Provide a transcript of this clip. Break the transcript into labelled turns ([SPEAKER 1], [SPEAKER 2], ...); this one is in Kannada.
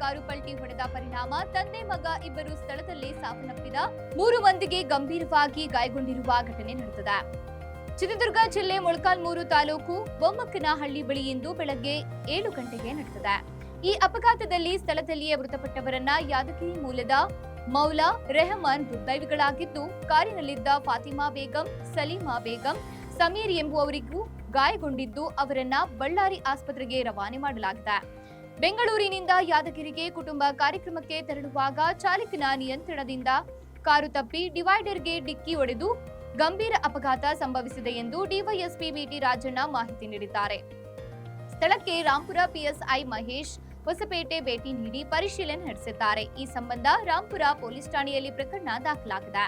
[SPEAKER 1] ಕಾರು ಪಲ್ಟಿ ಹೊಡೆದ ಪರಿಣಾಮ, ತಂದೆ ಮಗ ಇಬ್ಬರು ಸ್ಥಳದಲ್ಲೇ ಸಾವನ್ನಪ್ಪಿದ, ಮೂರು ಮಂದಿಗೆ ಗಂಭೀರವಾಗಿ ಗಾಯಗೊಂಡಿರುವ ಘಟನೆ ನಡೆದಿದೆ. ಚಿತ್ರದುರ್ಗ ಜಿಲ್ಲೆ ಮೊಳಕಾಲ್ಮೂರು ತಾಲೂಕು ಬೊಮ್ಮಕ್ಕನಹಳ್ಳಿ ಬಳಿ ಇಂದು ಬೆಳಗ್ಗೆ ಏಳು ಗಂಟೆಗೆ ನಡೆದಿದೆ. ಈ ಅಪಘಾತದಲ್ಲಿ ಸ್ಥಳದಲ್ಲಿಯೇ ಮೃತಪಟ್ಟವರನ್ನ ಯಾದಗಿರಿ ಮೂಲದ ಮೌಲಾ ರೆಹಮಾನ್ ದುರ್ದೈವಿಗಳಾಗಿದ್ದು, ಕಾರಿನಲ್ಲಿದ್ದ ಫಾತಿಮಾ ಬೇಗಂ, ಸಲೀಮಾ ಬೇಗಂ, ಸಮೀರ್ ಎಂಬುವವರಿಗೂ ಗಾಯಗೊಂಡಿದ್ದು, ಅವರನ್ನ ಬಳ್ಳಾರಿ ಆಸ್ಪತ್ರೆಗೆ ರವಾನೆ ಮಾಡಲಾಗಿದೆ. ಬೆಂಗಳೂರಿನಿಂದ ಯಾದಗಿರಿಗೆ ಕುಟುಂಬ ಕಾರ್ಯಕ್ರಮಕ್ಕೆ ತೆರಳುವಾಗ ಚಾಲಕನ ನಿಯಂತ್ರಣದಿಂದ ಕಾರು ತಪ್ಪಿ ಡಿವೈಡರ್ಗೆ ಡಿಕ್ಕಿ ಹೊಡೆದು ಗಂಭೀರ ಅಪಘಾತ ಸಂಭವಿಸಿದೆ ಎಂದು ಡಿವೈಎಸ್ಪಿ ಬಿಟಿ ರಾಜಣ್ಣ ಮಾಹಿತಿ ನೀಡಿದ್ದಾರೆ. ಸ್ಥಳಕ್ಕೆ ರಾಂಪುರ ಪಿಎಸ್ಐ ಮಹೇಶ್ ಹೊಸಪೇಟೆ ಭೇಟಿ ನೀಡಿ ಪರಿಶೀಲನೆ ನಡೆಸಿದ್ದಾರೆ. ಈ ಸಂಬಂಧ ರಾಂಪುರ ಪೊಲೀಸ್ ಠಾಣೆಯಲ್ಲಿ ಪ್ರಕರಣ ದಾಖಲಾಗಿದೆ.